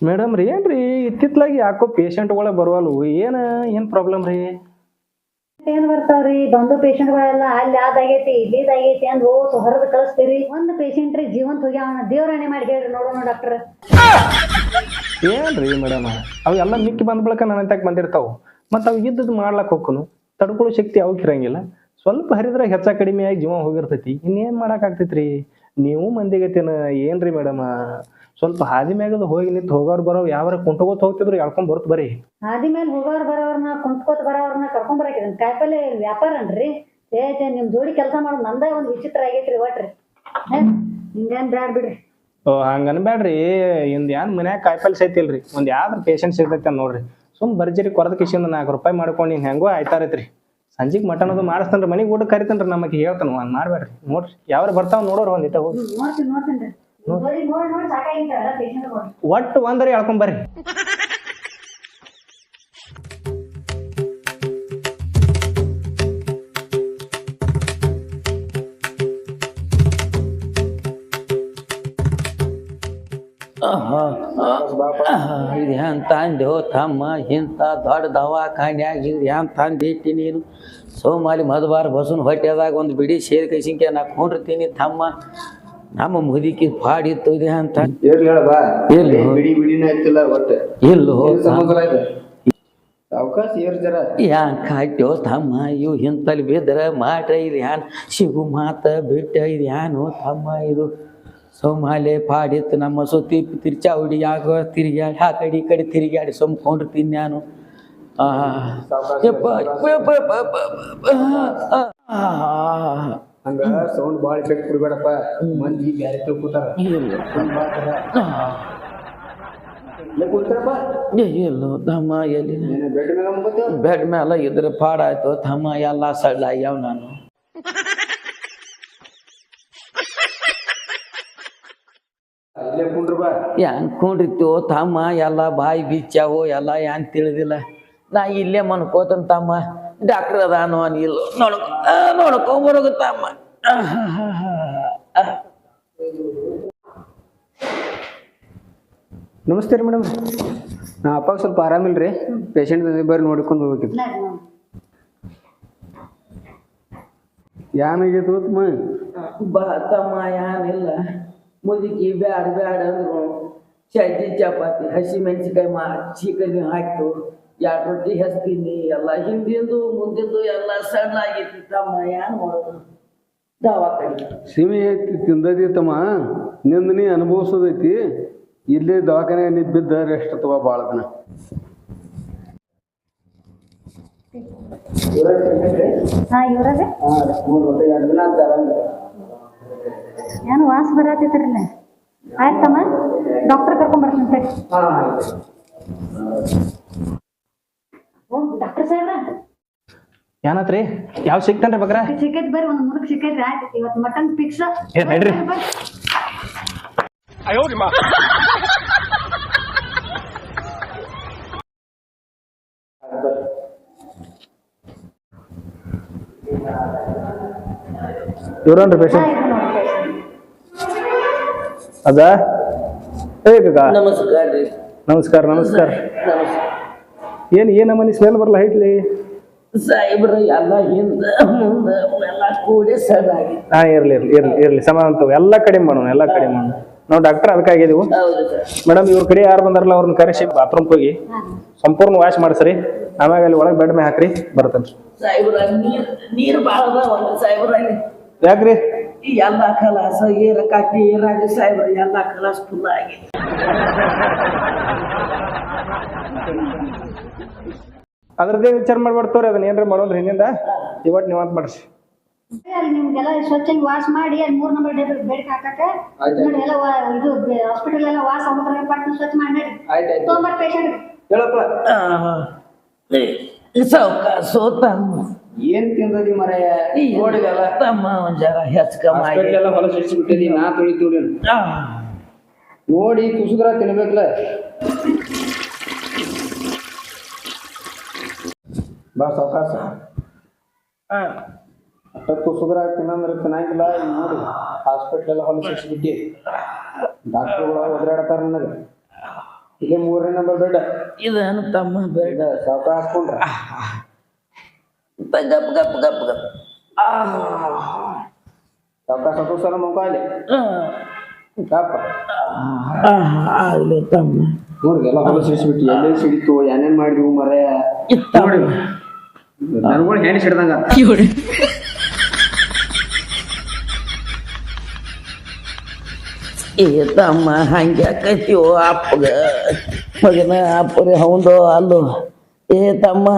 Madam ರೀ ಏನ್ರಿ? ಇತ್ತಿತ್ಲಾಗಿ ಯಾಕೋ ಪೇಷಂಟ್ಗಳೇ ಬರುವಲ್ವು. ಏನು ಏನು ಪ್ರಾಬ್ಲಮ್ ರೀ? ಏನ್ ಬರ್ತಾವ್ರಿ? ಬಂದು ಪೇಷಂಟ್ಗಳೆಲ್ಲ ಅಲ್ಲಿ ಅದಾಗೈತಿ ಇಲ್ಲಿ ಇದಾಗೈತಿ ಅಂದ್ ಓಸ್ ಹೊರದ್ ಕಳಿಸ್ತೀರಿ. ಒಂದ್ ಪೇಷಂಟ್ ರೀ ಜೀವಂತ ಹೋಗ್ಯಾವ ದೇವ್ರಾಣೆ ಮಾಡಿ ಹೇಳ್ರಿ ನೋಡೋಣ ಡಾಕ್ಟರ್ ಏನ್ರಿ ಮೇಡಮ್? ಅವೆಲ್ಲ ಮಿಕ್ಕಿ ಬಂದ ಬಳಿಕ ನನ್ನ ತಕ್ಕ ಬಂದಿರ್ತಾವ. ಮತ್ತು ಅವ್ ಇದ್ದದ್ದು ಮಾಡ್ಲಾಕ್ ಹೋಗ್ಕನು ತಡ್ಕೊಳ್ಳೋ ಶಕ್ತಿ ಅವಕ್ಕಿರಂಗಿಲ್ಲ ಸ್ವಲ್ಪ ಹರಿದ್ರ ಹೆಚ್ಚ ಕಡಿಮೆ ಆಗಿ ಜೀವ ಹೋಗಿರ್ತೈತಿ. ಇನ್ನೇನು ಮಾಡಕ್ಕಾಗ್ತೈತ್ರಿ ನೀವು ಮಂದಿಗತೇನ ಏನ್ರಿ ಮೇಡಮ್? ಸ್ವಲ್ಪ ಹಾದಿ ಮ್ಯಾಗದು ಹೋಗಿ ನಿಂತು ಹೋಗೋರ್ ಬರೋ ಯಾವಾರ ಕುಂಟಗೋತ್ ಹೋಗ್ತಿದ್ರು ಎಳ್ಕೊಂಡ್ ಬರ್ತ ಬರೀ. ಹಾದಿ ಮೇಲೆ ಹೋಗೋರ್ ಬರೋರ್ನ ಕುಂತ್ಕೋತ ಬರೋರ್ನ ಕರ್ಕೊಂಡ್ ಬರಾಕಿದನ್ ಕಾಯಿಪಲ್ಲೆ ವ್ಯಾಪಾರ ಅನ್ರಿ ಏ ಏ, ನಿಮ್ ಜೋಡಿ ಕೆಲಸ ಮಾಡೋದು ನಂದೇ ಒಂದ್ ವಿಚಿತ್ರ ಆಗೈತ್ರಿ ಒಟ್ರಿ. ಹೇ, ಹಿಂಗೇನ್ ಬ್ಯಾಡ್ ಬಿಡ್ರಿ. ಓ ಹಂಗ ಅನ್ಬ್ಯಾಡ್ರಿ ಇಂದ ಏನ್ ಮನ್ಯಾಗ ಕಾಯಿಪಲ್ಲೆ ಸೈತಿಲ್ರಿ. ಒಂದ್ ಯಾವ್ದ್ರ ಪೇಷಂಟ್ ಸಿಗ್ತೈತೆ ನೋಡ್ರಿ. ಸುಮ್ ಬರ್ಜರಿ ಕೊರದ ಕಿಶಿಂದ ನಾಲ್ಕು ರೂಪಾಯಿ ಮಾಡ್ಕೊಂಡು ಹಿಂಗೆ ಹೆಂಗೋ ಆಯ್ತಾರೈತ್ರಿ. ಸಂಜಿಗ್ ಮಟನ್ ಅದು ಮಾಡಿಸ್ತಾನ್ರಿ. ಮನೆಗೆ ಊಟ ಕರಿತಾನ್ರಿ ನಮಗೆ ಹೇಳ್ತಾನ. ಹಂಗ್ ಮಾಡ್ಬೇಡ್ರಿ. ನೋಡ್ರಿ. ಯಾವ್ರ ಬರ್ತಾವ ನೋಡೋರು ಒಂದಿಟ್ಟ ಹೋಗಿ ನೋಡ್ತೀನಿ ನೋಡ್ತೀನಿ ಒಟ್ಟು ಒಂದರ ಹೇಳ್ಕೊಂಡ್ ಬರ್ರಿ. ಇದು ಹೆಂಗೆ ತಂದೆವು ತಮ್ಮ ಇಂಥ ದೊಡ್ಡ ದವಾಖಾನ್ಯಾಗ ಇದು ಹೆಂಗೆ ತಂದಿಟ್ಟಿ ನೀನು? ಸೋಮಾಲಿ ಮಧುವಾರ ಬಸವನ ಹೊಟ್ಟೆದಾಗ ಒಂದು ಬಿಡಿ ಸೇರಿ ಕೈಸಿಂಕೆ ನಾ ಕೊಂಡಿರ್ತೀನಿ ತಮ್ಮ. ನಮ್ಮ ಮುದುಕಿ ಪಾಡಿತ್ತು ಇದೆ ಅಂತ ಇರ್ಲಿ ಹೇಳ ಬಾ ಇರ್ಲಿ. ಬಿಡಿ ಬಿಡಿನ ಒಟ್ಟ ಅವಕಾಶ ತಮ್ಮ ಇವು ಇಂತಲ್ಲಿ ಬಿದ್ರ ಮಾಟ ಇದು ಯಾನ್ ಶಿವು ಮಾತ ಬಿಟ್ಟ ಇದು ಯಾನು ತಮ್ಮ ಇದು ಸೋಮಾಲೆ ಪಾಡಿತ್ತು ನಮ್ಮ ಸುತ್ತಿ ತಿರ್ಚಾವುಡಿ ಯಾಕ ತಿರುಗಾಡಿ ಆ ಕಡೆ ಈ ಕಡೆ ತಿರುಗಾಡಿ ಸುಮ್ಕೊಂಡಿರ್ತೀನಿ ತಿನ್ಯಾನು ಆ, ಹಂಗ ಸೌಂಡ್ ಬಾಳ ಎಫೆಕ್ಟ್ ಕೊಡ್ಬೇಡಪ್ಪ. ಮಂದಿ ಬ್ಯಾರೆ ತಿಳ್ಕೊತಾರ. ಎಲ್ಲೋ ತಮ್ಮ ಎಲ್ಲಿ? ಬೆಡ್ ಮೇಲೆ ಇದ್ರೆ ಪಾಡಾಯ್ತು ತಮ್ಮ ಎಲ್ಲ ಸಳ್ಳ ಆಗ್ಯಾವ ನಾನು. ಹೆಂಗ್ ಕುಂಡಿರ್ತೀವೋ ತಮ್ಮ ಎಲ್ಲ ಬಾಯಿ ಬಿಚ್ಚಾವೋ ಎಲ್ಲ ಏನ್ ತಿಳಿದಿಲ್ಲ. ನಾ ಇಲ್ಲೇ ಮನ್ಕೋತನ್ ತಮ್ಮ. ಡಾಕ್ಟರ್ ಅದಾನೋ ಅನಿಲ್ಲ ನೋಡ್ಕೊ. ಆ, ನೋಡ್ಕೊಂಬರೋಗ ತಮ್ಮ ನಮಸ್ತೆ ರೀ ಮೇಡಮ್. ನಾ ಅಪ್ಪಾಗ ಸ್ವಲ್ಪ ರೀ ಪೇಷಂಟ್ ಬರ್ರಿ ನೋಡ್ಕೊಂಡು ಹೋಗ್ಬೇಕಿತ್ತು. ಏನಾಗೈತೆ ಗೊತ್ತಮ್ಮ ಬಾ ತಮ್ಮ ಏನಿಲ್ಲ ಮುದುಕಿ ಬ್ಯಾಡ ಬ್ಯಾಡ ಅಂದ್ರು. ಚಜ್ಜಿ ಚಪಾತಿ ಹಸಿ ಮೆಣಸಿನ್ಕಾಯಿ ಮಾ ಚಿಕನ್ ಹಾಕ್ತು. ಎರಡು ರೊಟ್ಟಿ ಹಚ್ತೀನಿ ಎಲ್ಲ ಹಿಂದಿಂದು ಮುಂದಿಂದು ಎಲ್ಲ ಸಣ್ಣ ಆಗೈತಿ ತಮ್ಮ ಏನ್ ಮಾಡೋದು ದವಾಖಾನೆ. ಸೀಮೆ ಐತಿ ತಿಂದದಿ ತಮ್ಮ ನೀ ಅನುಭವಿಸೋದೈತಿ. ಇಲ್ಲೇ ದವಾಖಾನೆ ನೀ ಬಿದ್ದ ರೆಸ್ಟ್ ತಗೋ ಭಾಳ ದಿನ. ಹಾ ಏನು ವಾಸ ಬರತ್ತಿದ್ರಲ್ಲ ಆಯ್ತಮ್ಮ? ಡಾಕ್ಟರ್ ಕರ್ಕೊಂಡ್ ಬರ್ತೀನಿ ಸರಿ ಡಾಕ್ಟರ್ ಸಾಹೇಬ್ರ? ಏನತ್ರಿ ಯಾವ ಸಿಗ್ತಾನ್ರಿ ಬಗ್ರ ಸಿಕ್ಕೈತಿ ಬರ್ರಿ ಒಂದ್ ಮುರುಕ್ ಸಿಕ್ಕೈತ್ರಿ ಆಯ್ತು. ಇವತ್ ಮಟನ್ ಫಿಕ್ಸ್ ಏ, ನಡ್ರಿ. ಇವ್ರನ್ರಿ ಪೇಷಂಟ್ ಅದ? ನಮಸ್ಕಾರ ನಮಸ್ಕಾರ. ನಮಸ್ಕಾರ. ಏನ್ ಏನ ಮನಿ ಸ್ಮೆಲ್ ಬರಲ್ಲ ಹೇಳಿ ಸಾಹೇಬ್ರ ಎಲ್ಲ ಹಿಂದ ಮುಂದ ಎಲ್ಲ ಕೂಡಿ ಹಾ ಇರ್ಲಿ ಇರ್ಲಿ ಇರ್ಲಿ ಇರ್ಲಿ. ಸಮಾನ ತಗೋ ಎಲ್ಲ ಕಡಿಮೆ ಮಾಡೋಣ ಎಲ್ಲ ಕಡಿಮೆ ಮಾಡೋಣ. ನಾವು ಡಾಕ್ಟರ್ ಅದಕ್ಕಾಗಿದೀವಿ ಹೌದು ಸರ್. ಮೇಡಮ್ ಇವ್ರ ಕಡೆ ಯಾರು ಬಂದಾರಲ್ಲ ಅವ್ರನ್ನ ಕರೆಸಿ ಬಾತ್ರೂಮ್ ಹೋಗಿ. ಸಂಪೂರ್ಣ ವಾಶ್ ಮಾಡಿಸ್ರಿ. ಆಮ್ಯಾಗ ಅಲ್ಲಿ ಒಳಗೆ ಬೆಡ್ ಮೇಲೆ ಹಾಕ್ರಿ ಬರ್ತೇನೆ ಸಾಹೇಬ್ರ ನೀರ್ ನೀರ್ ಭಾಳ ಅದಾವಲ್ಲ ಸಾಹೇಬ್ರ ಅಲ್ಲಿ. ಯಾಕ್ರಿ? ಈ ಎಲ್ಲ ಕಲಾಸ ಏರ ಕಟ್ಟಿ ರಾಜ ಸಾಹೇಬ್ರ ಎಲ್ಲ ಕಲಾಸ ಫುಲ್ ಆಗಿ. ಅದ್ರದ್ದೇ ವಿಚಾರ ಮಾಡ್ಬಿಡ್ತವ್ರಿ ಅದನ್ನ ಏನ್ರ ಮಾಡೋನ್ರಿ ಹಿಂದಿಂದ. ಇವತ್ತು ನೀವಂತ ಮಾಡ್ರಿ. ಅಲ್ಲಿ ನಿಮ್ಗೆಲ್ಲ ಸ್ವಚ್ಛವಾಗಿ ವಾಶ್ ಮಾಡಿ ಅಲ್ಲಿ ಮೂರ್ ನಂಬರ್ ಬೆಡ್ ಬೇಡಿಕೆ ಹಾಕಕ್ಕ ನೋಡಿ ಎಲ್ಲ ವಾ- ಇದು ಹಾಸ್ಪಿಟಲ್ ಎಲ್ಲ ವಾಸ ಹೋದ್ರೆ ಪಟ್ನ ಸ್ವಚ್ಛ ಮಾಡಿ. ನಡ್ರಿ ಆಯ್ತು. ಆಯ್ತು ತೊಗೊಂಬರ್ ಪೇಷಂಟ್ ಹೇಳಪ್ಪ. ಸೋತ ಏನ್ ತಿಂದದಿ ಮರಯ? ನೋಡಿದಲ್ಲ? ತಮ್ಮ ಒಂದ್ ಹಾಸ್ಪಿಟಲ್ ಎಲ್ಲ ಹಿಡಿಸ್ಬಿಟ್ಟಿದಿ ನಾ ಆ, ನೋಡಿ ತುಸುಗ್ರ ತಿನ್ಬೇಕಲ್ಲ ಬಾ ಸಾವಕಾಶ ಆ, ಅಟ್ಟ ತುಸುದ್ರ ತಿನ್ನಂದ್ರೆ ತಿನ್ನಂಗಿಲ್ಲ ನೋಡಿ ಹಾಸ್ಪಿಟ್ಲ್ ಎಲ್ಲ ಹೊಲಸ್ ಹಿಡಿಸ್ಬಿಟ್ಟಿ ಡಾಕ್ಟರ್ಗಳು ಒದರಾಡ್ತಾರ ನನಗೆ. ಇಲ್ಲಿ ಮೂರನೇ ನಂಬರ್ ಬೆಡ್ ಇದು ತಮ್ಮ ಬೇಡ ಸಾವಕಾಶ ಹಾಕ್ಕೊಂಡ್ರ. ಗಪ್ ಗಪ್ ಗಪ್ ಗಪ್ ಸ್ವಲ್ಪ ಸಲ ಮುಖ ಅಲ್ಲಿ ಕಾಪ ಆಗಲಿ ತಮ್ಮ ನೋಡಿ ಎಲ್ಲ ಹೊಲ ಸಿಡಿಸ್ಬಿಟ್ಟು ಎಲ್ಲೆಲ್ಲಿ ಸಿಡಿತು ಏನೇನ್ ಮಾಡಿದ್ವು ಮರೆ ನೋಡಿ ನನ್ಗಳು ಹೆಣ್ಣು ಸಿಡ್ದಂಗ ಏ ತಮ್ಮ ಹಂಗೆ ಆಕೈತಿವೋ ಅಪ್ಪಗ ಮಗನ ಅಪ್ಪರಿ ಹೌದು ಅಲ್ಲೋ ಏ ತಮ್ಮ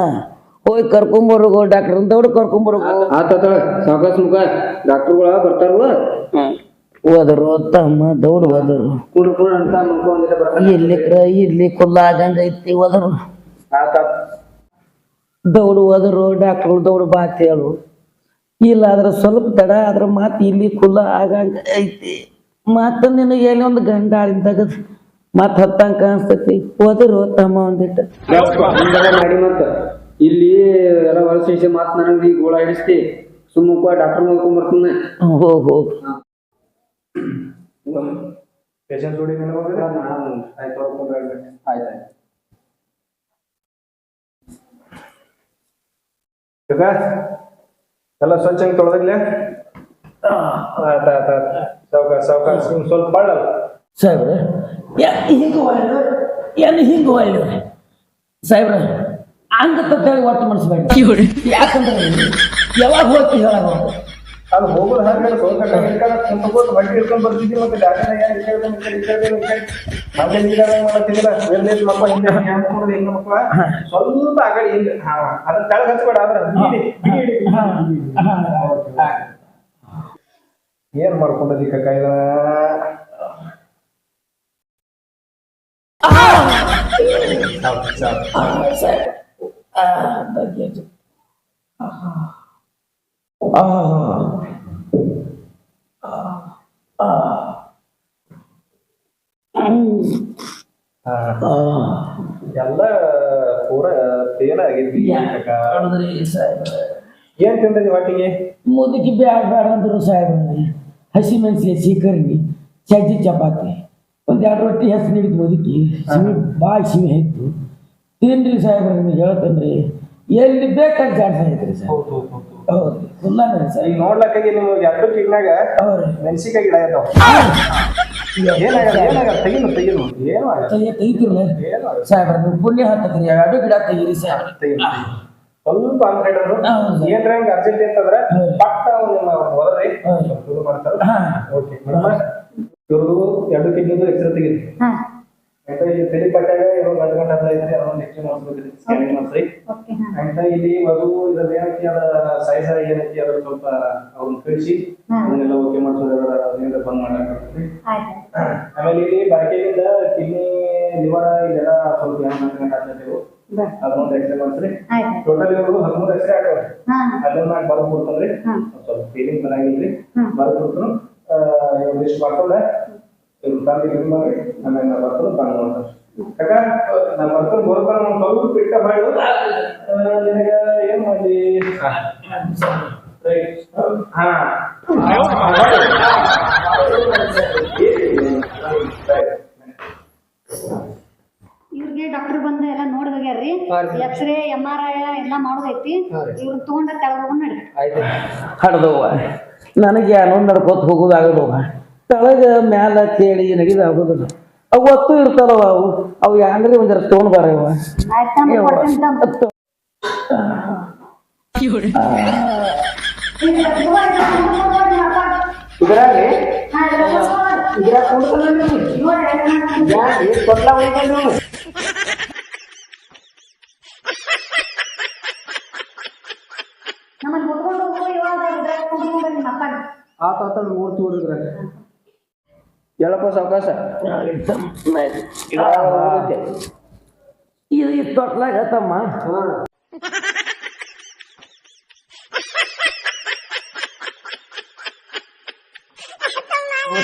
ಹೋಗಿ ಕರ್ಕೊಂಬರ್ಗು ಡಾಕ್ಟರ್ ಅಂತವ್ರು ಕರ್ಕೊಂಬರ್ಗು ಆತ ಮುಖ ಡಾಕ್ಟರ್ಗಳ ಬರ್ತಾರಲ್ಲ ಹೋದರು ತಮ್ಮ ದೌಡ್ ಹೋದರು. ಇಲ್ಲಿ ಅಂತ ಇಲ್ಲಿ ಕುಲ್ಲ ಆಗಂಗೈತಿ ಹೋದರು. ಆತ ದೌಡು ಹೋದರು ಡಾಕ್ಟ್ರು ದೌಡು ಬಾತ್ ಹೇಳು. ಇಲ್ಲ ಆದ್ರೆ ಸ್ವಲ್ಪ ತಡ ಆದ್ರೆ ಮಾತು ಇಲ್ಲಿ ಕುಲ್ಲ ಆಗಂಗ ಐತಿ. ಮತ್ತ ನಿನಗೆ ಎಲ್ಲಿ ಒಂದು ಗಂಡಾಳಿಂದ ತೆಗದ್ ಮತ್ ಹತ್ತಂಗ ಕಾಣಿಸ್ತೈತಿ. ಹೋದರು ತಮ್ಮ ಒಂದಿಟ್ಟು. ಹಿಂಗೆಲ್ಲ ಮಾಡಿ ಮತ್ತ. ಇಲ್ಲಿ ಎಲ್ಲ ಹೊಲ ಸಿಡಿಸಿ ಮಾತ್ ನನಗೆ ನೀ ಗೋಳ ಹಿಡಿಸ್ತಿ. ಸುಮ್ಮ ಡಾಕ್ಟರ್ ನೋಡ್ಕೊಂಡ್ ಬರ್ತೀನಿ. ಹೋಗ್ ಹೋಗ್ ಪೇಷಂಟ್ ಜೋಡಿ ನೆನಪು ಹೋಗಿದ್ರೆ ಆಯ್ತು ಆಯ್ತು ಎಲ್ಲ ಸ್ವಚ್ಛಂಗೆ ತೊಳೆದಿಲ್ಲ ಆತ ಆತ ಸಾವ್ಕಾಶ ಸಾವ್ಕಾಶ ಸ್ವಲ್ಪ ಬಳ್ಳಲ್ಲ ಸಾಹೇಬ್ರ ಹಿಂಗೆ ಒಳ್ಳೆ ಏನು ಹಿಂಗೆ ಸಾಹೇಬ್ರ ಹಂಗ ತತ್ತೇಳಿ ಒಟ್ಟು ಮಾಡಿಸ್ಬೇಡಿ ಯಾಕಂದ್ರೆ ಯಾವಾಗ ಹೋಗ್ತಿ ಹೇಳೋಣ ಅದು ಹೋಗೋದು ಹಾಗೆ ಕುಂತ್ಕೊಂಡು ಬಡ್ಡಿ ಹಿಡ್ಕೊಂಡು ಬರ್ತಿದ್ವಿ ಮತ್ತೆ ಮಾಡತ್ತಿದ್ರ ಮಕ್ಕಳ ಹಿಂದೆ ಮಕ್ಕಳ? ಸ್ವಲ್ಪ ಆ ಕಡೆ ಹಿಂದೆ ಹಾ. ಅದನ್ನ ಕೆಳಗೆ ಹಚ್ಬೇಡ ಆದ್ರೆ ಏನ್ ಮಾಡ್ಕೊಂಡದಿ ಕಕ್ಕ ಇದನ್ನ? ಎಲ್ಲ ಪೂರ ತೇಲ ಆಗೈತಿ ಕಕ್ಕ ಏನ್ ತಿಂದದಿ ಒಟ್ಟಿಗೆ? ಮುದುಕಿ ಬ್ಯಾಡ ಬ್ಯಾಡ ಅಂದ್ರು ಸಾಹೇಬ್ರಿ. ಹಸಿ ಮೆಣಸಿಗೆ ಸೀಕರ್ಗಿ ಚಜ್ಜಿ ಚಪಾತಿ. ಒಂದ್ ಎರಡು ರೊಟ್ಟಿ ಹೆಸರು ನೀಡಿದ್ ಮುದುಕಿ ಸಿಮಿ ಆಯ್ತು ತಿನ್ರಿ ಸಾಹೇಬ್ರ ನಿಮಗೆ ಹೇಳ್ತೇನ್ರಿ? ಎಲ್ಲಿ ಬೇಕಾಗಿ ಜಾಡ್ ಐತ್ರಿ ಸರ್ ಹೌದು ಸರ್ ಈಗ ನೋಡ್ಲಕ್ಕಾಗಿ ನಿಮ್ಗೆ ಎರಡು ಮೆಣಸಿಕಾಯಿ ಗಿಡ ಇದಾವ. ಏನಾಗಲ್ಲ ಏನಾಗಲ್ಲ ತೆಗಿನು ತೆಗಿನು. ಏನು ಆಗಲ್ಲ. ತೆಗಿತಿರ್ಲ ಏನು ಆಗಲ್ಲ. ಸಾಹೇಬ್ರ ನೀವು ಪುಣ್ಯ ಹತ್ತದ್ರಿ ಎರಡು ಗಿಡ ತೆಗೀರಿ ಸಾಹೇಬ್ರ. ತೆಗಿನು ಸ್ವಲ್ಪ ಅಂದ್ರೆ. ಏನ್ರ ಹಂಗ ಅರ್ಜೆಂಟ್ ಅಂತಂದ್ರೆ ಹೌದು. ಪಟ್ಟ ನಿಮ್ಮ ಹೋದ್ರಿ ಹೌದು. ಶುರು ಮಾಡ್ತಾರ. ಹಾ. Okay madam. ಇವ್ರದ್ದು ಎರಡು ಕಿಡ್ನಿದು ಎಕ್ಸ್ರೇ ತೆಗಿರಿ. ಅಂತ ಇಲ್ಲಿ ತಲೆ ಪಟ್ಟಾಗ ಏನೋ ಗಂಟು ಗಂಟೆ ಹತ್ರ ಐತ್ರಿ ಅದೊಂದು ಎಕ್ಸ್ರೇ ಮಾಡಿಸ್ಬೇಕ್ರಿ ಸ್ಕ್ಯಾನಿಂಗ್ ಮಾಡ್ಸ್ರಿ ಆಯ್ತಾ ಇಲ್ಲಿ ಮಗು ಇದ್ರದ್ದು ಏನೈತಿ ಅದ ಸೈಜ್ ಏನೈತಿ ಅದ್ರ ಸ್ವಲ್ಪ ಅವ್ರನ್ನ ಕಳಿಸಿ. ಅದನ್ನೆಲ್ಲ ಓಕೆ ಮಾಡ್ಸೋದು ಅದರಿಂದ ಬಂದ್ ಆಯ್ತು. ಆಮೇಲೆ ಇಲ್ಲಿ ಬಾಕಿಯಿಂದ ಕಿಡ್ನಿ ಲಿವರ್ ಇದೆಲ್ಲ ಸ್ವಲ್ಪ ಹೆಂಗ್ ಮಾಡ್ಕೊಂಡು ಆಗ್ತೇವೆ ಅದನ್ನೊಂದು ಎಕ್ಸ್ರೇ ಮಾಡ್ಸ್ರಿ ಆಯ್ತು. ಟೋಟಲ್ ಇವರು ಹದಿಮೂರು ಎಕ್ಸ್ರೇ ಆಗ್ತವೆ ಅದನ್ನ ಬರದ್ ಕೊಡ್ತಾನ್ರಿ. ಸ್ವಲ್ಪ ಫೀಲಿಂಗ್ ಬರಂಗಿಲ್ರಿ. ಬರದ್ ಕೊಡ್ತಾನು ಇವ್ರು ಇಷ್ಟು ಮಾಡ್ಕೊಂಡ ತಂದು ಇದು ಮಾಡಿ ಆಮೇಲೆ ನಾ ಬರ್ತಾನೆ ತಂದು ಮಾಡ್ತಾರೆ ಕಾಕ ನಾ ಬರ್ತಾನೆ ಬರೋತಾನ ಒಂದು ಸ್ವಲ್ಪ ಬಿಟ್ಟ ಮಾಡು ಆ, ನಿನಗ ಏನ್ ಮಾಡಿ ರೈಟ್ ಹಾ ಇವ್ರಿಗೆ ಡಾಕ್ಟರ್ ಬಂದ ಎಲ್ಲ ನೋಡಿ ಹೋಗ್ಯಾರ್ರಿ x ray M R I ಎಲ್ಲ ಮಾಡೋದೈತಿ ಇವ್ರ ತಗೊಂಡ ಕೆಳಗ ನಡಿ ಹಡ್ದವ್ವ ನನಗೆ ಏನೋ ನಡ್ಕೋತ ಹೋಗೋದಾಗದವ ತಳಗ ಮ್ಯಾಲ ಕೇಳಿ ನಡೀದ ಆಗೋದಿಲ್ಲ. ಅವು ಒತ್ತು ಇರ್ತಾರವ ಅವು. ಅವು ಯಾಂಗ್ರಿ ಒಂದರ ತೊಗೊಂಡ್ ಬಾರ ಇದ್ರಾಗ. ಇದ್ರಾಗ. ಆತ ಆತ ಮೂರ್ ತೋರಿದ್ರ ಹೇಳಪ್ಪ ಸಾವಕಾಶ ಅವಕಾಶ ಈ ತೊಟ್ಲಾಗ ತಮ್ಮ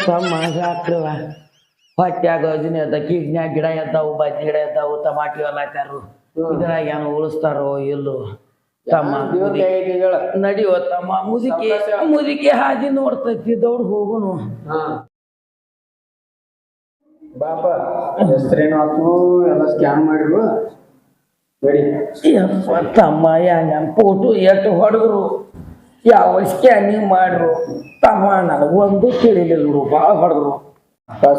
ತಮ್ಮ ಸಾಕ್ರವ ಹೊಟ್ಯಾಗ ಯೋಜನೆ ಅದ ಕಿಡ್ನ್ಯಾಗ ಗಿಡ ಎದ್ದಾವು ಬಜ್ಜಿ ಗಿಡ ಎದ್ದಾವು ಟಮಾಟಿ ಎಲ್ಲ ಹಾಕ್ಯಾರು ಇದ್ರಾಗ ಏನು ಉಳಿಸ್ತಾರೋ ಇಲ್ಲೋ ತಮ್ಮ ನಡಿಯೋ ತಮ್ಮ ಮುದುಕಿ ಮುದುಕಿ ಹಾದಿ ನೋಡ್ತೈತಿ ದೌಡ್ ಹೋಗುನು ಹಾ ಬಾಪ ಹೆಸ್ರೇನು ಆತು ಎಲ್ಲ ಸ್ಕ್ಯಾನ್ ಮಾಡಿರು ನೋಡಿ ತಮ್ಮ ನನ್ನ ಫೋಟೋ ಎಷ್ಟು ಹೊಡೆದ್ರು ಯಾವ ಸ್ಕ್ಯಾನಿಂಗ್ ಮಾಡ್ರು ತಮ್ಮ ನನಗೊಂದು ತಿಳಿಲಿಲ್ಲ ಭಾಳ ಹೊಡೆದ್ರು.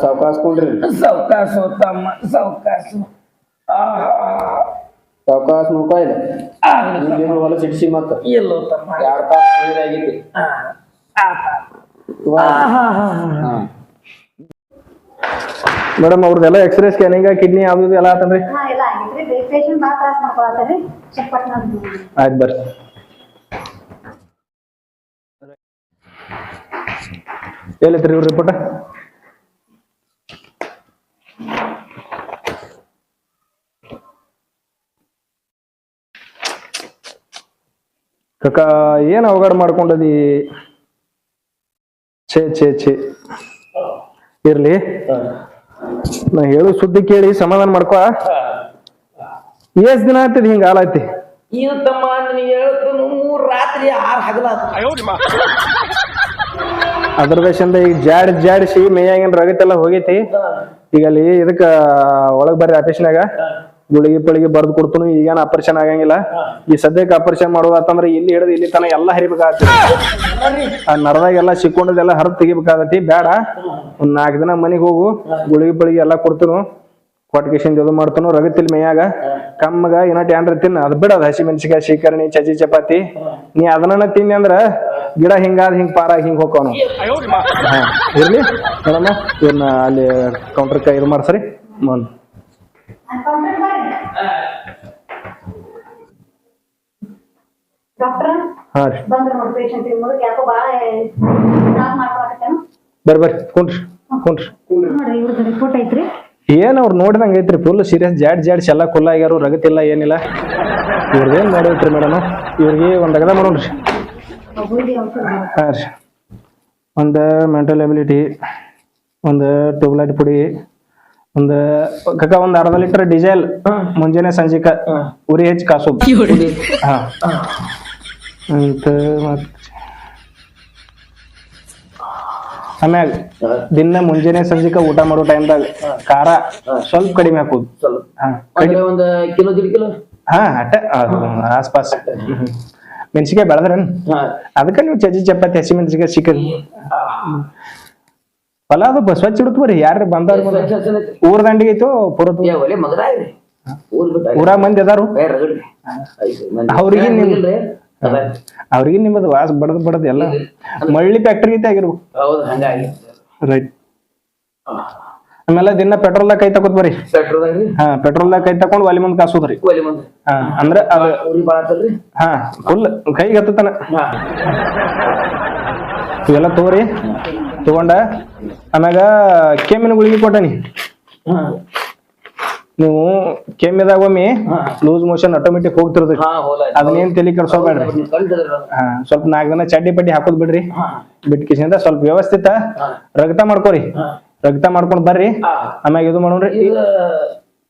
ಸಾವಕಾಶ ಕೊಡ್ರಿ. ಸಾವ್ಕಾಸು ತಮ್ಮ ಸಾವ್ಕಾಸು. ಸಾವಕಾಶ. ನಿಮ್ಗೆ ಹೊಲ ಸಿಡ್ಸಿ ಮತ್ತ. ಎಲ್ಲೋ ತಮ್ಮ. ಎರಡು ತಾಸು ಹಾ ಹಾ ಆ, ಆತ. ಇವಾಗ ಆಹಾ. ಹಾ. ಮೇಡಮ್ ಅವ್ರದ್ದೆಲ್ಲ ಎಕ್ಸ್ರೇ ಸ್ಕ್ಯಾನಿಂಗ್ ಕಿಡ್ನಿ ಯಾವ್ದು ಎಲ್ಲ ಆತನ್ರಿ ಹಾ ಎಲ್ಲ ಆಗೈತ್ರಿ ಪೇಷಂಟ್ ಭಾಳ ತ್ರಾಸ ಮಾಡ್ಕೊಳತ್ತಾರ್ರಿ ಸ್ವಲ್ಪ ಪಟ್ನ ಆಯ್ತು ಬರ್ರಿ. ಎಲ್ಲಿತ್ರಿ ಇವ್ರ ರಿಪೋರ್ಟ್ ಕಕ್ಕ ಏನ್ ಅವಘಡ ಮಾಡ್ಕೊಂಡದಿ? ಛೇ ಛೇ ಛೇ. ಇರ್ಲಿ. ನಾ ಹೇಳು ಸುದ್ದಿ ಕೇಳಿ ಸಮಾಧಾನ ಮಾಡ್ಕೊ ಎಷ್ಟ್ ದಿನ ಆಯ್ತದ ಹಿಂಗ ಹಾಲಾಯ್ತಿ ಇದು ತಮ್ಮ ನಿನಗೆ ಹೇಳ್ತಾನು ಮೂರ್ ರಾತ್ರಿ ಆರು ಹಗಲ ಅದ್ರ ದೇಶದಿಂದ ಈಗ ಜಾಡ್ ಜಾಡಿಸಿ ಮೇಯಾಗಿನ ರಗತೆಲ್ಲ ಹೋಗೈತಿ. ಈಗ ಅಲ್ಲಿ ಇದಕ್ಕ ಒಳಗ್ ಬರ್ರಿ ಆಫೀಸ್ನಾಗ. ಗುಳಿಗೆ ಪಳಿಗೆ ಬರ್ದು ಕೊಡ್ತನು ಈಗೇನು ಆಪರೇಷನ್ ಆಗಂಗಿಲ್ಲ. ಈ ಸದ್ಯಕ್ಕೆ ಆಪರೇಷನ್ ಮಾಡೋದಾತಂದ್ರೆ ಇಲ್ಲಿ ಹಿಡಿದು ಇಲ್ಲಿ ತನ ಎಲ್ಲ ಹರಿಬೇಕಾಗತ್ತೆ ಆ ನರದಾಗೆಲ್ಲ ಸಿಕ್ಕೊಂಡದೆಲ್ಲ ಹರಿದು ತೆಗಿಬೇಕಾಗತ್ತಿ ಬೇಡ. ಒಂದ್ ನಾಲ್ಕು ದಿನ ಮನೆಗೆ ಹೋಗು ಗುಳಿಗೆ ಪಳಿಗೆ ಎಲ್ಲಾ ಕೊಡ್ತನು. ಕೊಟ್ಕೇಶನ್ ಇದು ಮಾಡ್ತಾನು ರಗತಿಲ್ ಮೇಯಾಗ. ಕಮ್ಮಗ ಏನಟ್ ಏನ್ರ ತಿನ್ನ ಅದ್ ಬಿಡದ ಹಸಿ ಮೆಣಸಿಕಾಯಿ ಶೀಕರಣಿ ಚಜಿ ಚಪಾತಿ. ನೀ ಅದನ್ನ ತಿನ್ನಿ ಅಂದ್ರ ಗಿಡ ಹಿಂಗಾದ ಹಿಂಗ್ ಪಾರ ಹಿಂಗ್ ಹೋಗ್ಕವನು ಇರ್ಲಿ ಮೇಡಮ್ ಇವ್ರನ್ನ ಅಲ್ಲಿ ಕೌಂಟರ್ ಇದು ಮಾಡ್ಸ್ರಿ. ಹ್ಮ್. ಡಾಕ್ಟರ್ ಹಾ ರೀ. ಬಂದ್ರ ನೋಡಿ ಪೇಷಂಟ್ ಮುದಕ್ ಯಾಕೋ ಭಾಳ ತ್ರಾಸ ಮಾಡ್ಕೊಳಕತ್ತೇನು? ಬರ್ರಿ ಬರ್ರಿ. ಕುಂಡ್ರಿ ಕುಂಡ್ರಿ. ನೋಡ್ರಿ ಇವ್ರದ್ದು ರಿಪೋರ್ಟ್ ಐತ್ರಿ. ಏನ್ ಅವ್ರು ನೋಡಿದಂಗ ಐತ್ರಿ ಫುಲ್ ಸೀರಿಯಸ್ ಜಾಡ್ ಜಾಡ್ ಎಲ್ಲ ಕುಲ್ಲ ಆಗ್ಯಾರು ರಗತಿಲ್ಲ ಏನಿಲ್ಲ. ಇವ್ರದೇನ್ ನೋಡೈತ್ರಿ ಮೇಡಮ್ ಇವ್ರಿಗೆ ಒಂದ್ ಅಗದ ಮಾಡೋಣ್ರಿ. ಹಾ ರೀ. ಒಂದು ಮೆಂಟಲ್ ಎಬಿಲಿಟಿ ಒಂದು ಟ್ಯೂಬ್ಲೈಟ್ ಪುಡಿ ಒಂದು ಕಕ್ಕ ಒಂದ್ ಅರ್ಧ ಲೀಟರ್ ಡೀಸೆಲ್ ಮುಂಜಾನೆ ಸಂಜಿಕ ಉರಿ ಹೆಚ್ಚು ಕಾಸು. ಹಾ. ಅಂತ ಮತ್ ಆಮ್ಯಾಗ ದಿನ ಮುಂಜಾನೆ ಸಂಜಿಕ ಊಟ ಮಾಡೋ ಟೈಮ್ದಾಗ ಖಾರ ಸ್ವಲ್ಪ ಕಡಿಮೆ ಹಾಕೋದು. ಸ್ವಲ್ಪ. ಹಾ. ಅಂದ್ರೆ ಒಂದು ಕಿಲೋ ದಿಡ್ ಕಿಲೋ? ಹಾ ಅಟ್ಟ ಆಸ್ಪಾಸ್. ಮೆಣಸಿಕಾಯಿ ಬೆಳೆದ್ರೇನ್? ಹಾ. ಅದಕ್ಕೆ ನೀವು ಚಜ್ಜಿ ಚಪಾತಿ ಹಸಿ ಮೆಣಸಿಕಾಯಿ ಸಿಕ್ಕದ್ ಹೊಲ ಅದು ಬ- ಸ್ವಚ್ಛ ಬರ್ರಿ ಯಾರು ಬಂದಾರ ಊರ ದಂಡಿಗೆ ಐತೋ ಪುರ ಊರಾಗ ಮಂದಿ ಅದಾರು. ಅವ್ರಿಗೆ ನಿಮ್-? ಅವ್ರಿಗೆ ನಿಮ್ಮದು ವಾಸ ಬಡದ್ ಬಡದ್ ಎಲ್ಲ? ಮಳ್ಳಿ ಫ್ಯಾಕ್ಟ್ರಿ ಐತೆ ಆಗಿರ್ಬೇಕು ಹೌದು ಹಂಗಾಗಿ ರೈಟ್ ಆಮೇಲೆ ದಿನ ಪೆಟ್ರೋಲ್ದಾಗ ಕೈ ತಗೋತ್ ಬರ್ರಿ ಪೆಟ್ರೋಲ್ದಾಗ್ರಿ ಹಾ ಪೆಟ್ರೋಲ್ದಾಗ ಕೈ ತಕೊಂಡು ಒಲಿ ಮುಂದ್ ಕಾಸೋದ್ರಿ ಅಂದ್ರೆ ಮುಂದೆ. ಹಾ ಅಂದ್ರ ಅದ ಹಾ ಫುಲ್ ಕೈಗೆ ಹತ್ತತನ. ಹಾ. ಇವೆಲ್ಲ ತಗೋರಿ ತಗೊಂಡ ಆಮ್ಯಾಗ ಕೆಮ್ಮಿನ ಗುಳಿಗೆ ಕೊಟ್ಟನಿ. ನೀವು ಕೆಮ್ಮಿದಾಗ ಒಮ್ಮೆ ಲೂಸ್ ಮೋಷನ್ ಆಟೋಮೆಟಿಕ್ ಹೋಗ್ತಿರೋದು. ಅದನ್ನೇನ್ ತಲೆ ಕೆಡ್ಸೋಬೇಡ್ರಿ ಸ್ವಲ್ಪ ನಾಲ್ಕು ದಿನ ಚಡ್ಡಿ ಪಡ್ಡಿ ಹಾಕೋದ್ ಬಿಡ್ರಿ. ಬಿಟ್ಕಿಸಿಂದ ಬಿಟ್ ಕಿಸಿಂದ ಸ್ವಲ್ಪ ವ್ಯವಸ್ಥಿತ. ರಕ್ತ ಮಾಡ್ಕೋರಿ. ರಕ್ತ ಮಾಡ್ಕೊಂಡು ಬರ್ರಿ. ಆಮ್ಯಾಗ ಇದು ಮಾಡೋಣ್ರಿ.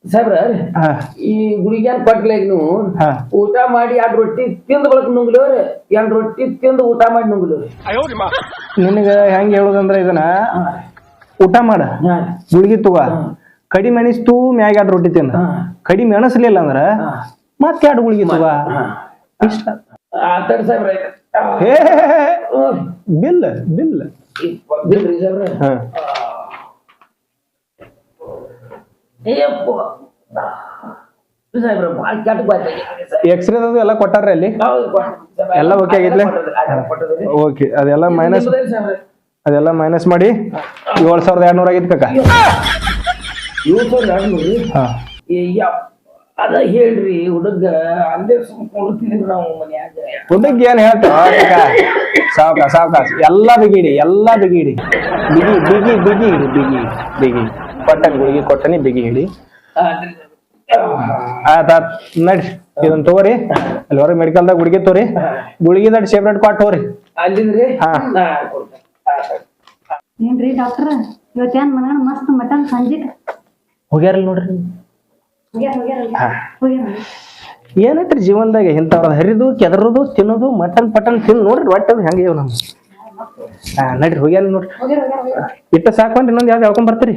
ಸಾಹೇಬ್ರ ಹಾ. ಈ ಗುಡಿಗ್ಯಾನ್ ಪಟ್ಲಾಗ ನೀವು ಊಟ ಮಾಡಿ ಎರಡು ರೊಟ್ಟಿ ತಿಂದ ಬಳಕ ನುಂಗ್ಲಿವ್ರಿ ಎರಡು ರೊಟ್ಟಿ ತಿಂದು ಊಟ ಮಾಡಿ ನುಂಗ್ಲಿವ್ರಿ ನಿನಗ ಹೆಂಗ್ ಹೇಳುದಂದ್ರ ಇದನ್ನ ಊಟ ಮಾಡ. ಗುಳಿಗೆ ತಗೋ. ಕಡಿಮೆ ಎಣಿಸ್ತು ಮ್ಯಾಗ ಎರಡು ರೊಟ್ಟಿ ತಿಂದ ಕಡಿ ಕಡಿಮೆ ಎಣಸ್ಲಿಲ್ಲ ಅಂದ್ರ. ಮತ್ತೆ ಎರಡು ಗುಳಿಗೆ ತಗೋ? ಹಾ. ಇಷ್ಟ. ಆತಾಡ್ ಸಾಹೇಬ್ರ. ಹೇ ಬಿಲ್ ಬಿಲ್. ರೀ ಸಾಹೇಬ್ರ ಹಾ ಏಯಪ್ಪ ಸಾಹೇಬ್ರ ಭಾಳ ಕೆಟ್ಟ ಎಕ್ಸ್ರೇ ಅದು ಎಲ್ಲ ಕೊಟ್ಟಾರ್ರಿ ಅಲ್ಲಿ? ಎಲ್ಲ ಓಕೆ ಆಗೈತ್ಲೆ? ಓಕೆ ಅದೆಲ್ಲ ಮೈನಸ್ ಅದೆಲ್ಲ ಮೈನಸ್ ಮಾಡಿ ಏಳ್ ಸಾವಿರದ ಎರಡ್ನೂರ ಆಗಿತ್ತು ಕಕ್ಕ ಏಳು ಸಾವಿರದ ಎರಡು ನೂರು ಹಾ. ಅದ ಹೇಳ್ರಿ ಹುಡುಗ ಅಲ್ಲೇ ಸುಮ್ಕೊಂಡಿರ್ತಿದ್ವಿ ನಾವು ಮನ್ಯಾಗ. ಹುಡುಗ ಏನ್ ಹೇಳ್ತಾವ ಸಾವ್ಕ ಸಾವ್ಕಾಸ್ ಎಲ್ಲಾ ಬಿಗಿಡಿ ಎಲ್ಲಾ ಬಿಗಿಡಿ. ಬಿಗಿ ಬಿಗಿ ಬಿಗಿ ಹಿಡಿ ಬಿಗಿ ಬಿಗಿ. ಕೊಟ್ಟನಿ ಗುಳಿಗೆ ಕೊಟ್ಟನಿ ಬಿಗಿ ಹಿಡಿ ಆಯ್ತ್ ಆತ್ ನಡ್ರಿ. ಇದನ್ನ ತಗೋರಿ. ಅಲ್ಲಿ ಹೊರಗೆ ಮೆಡಿಕಲ್ದಾಗ ಗುಳಿಗೆ ತೋರಿ. ಗುಳಿಗೆ ದಡ್ ಸೆಪ್ರೇಟ್ ಕೊಟ್ಟು ಹೋರಿ ಅಲ್ಲಿಂದ್ರಿ? ಹಾ. ಏನ್ರಿ ಡಾಕ್ಟರ್? ಇವತ್ತೇನ್ ಮನ ಮಸ್ತ್ ಮಟನ್ ಸಂಜಿಕ್ ಹೋಗ್ಯಾರಲ್ಲ ನೋಡ್ರಿ ಏನೈತ್ರಿ ಜೀವನದಾಗ ಇಂಥವ್ರ ಹರಿದು ಕೆದರದು ತಿನ್ನೋದು ಮಟನ್ ಪಟನ್ ತಿನ್ ನೋಡ್ರಿ ಒಟ್ಟದು ಹೆಂಗೆ ಇವ್ ನಮ್ ಹಾ ನಡ್ರಿ ಹೋಗ್ಯಾನ ನೋಡ್ರಿ. ಇಟ್ಟ ಸಾಕೊಂಡ್ರಿ ಇನ್ನೊಂದು ಯಾವ್ದು ಯಾವ್ಕೊಂಡ್ ಬರ್ತೀರಿ?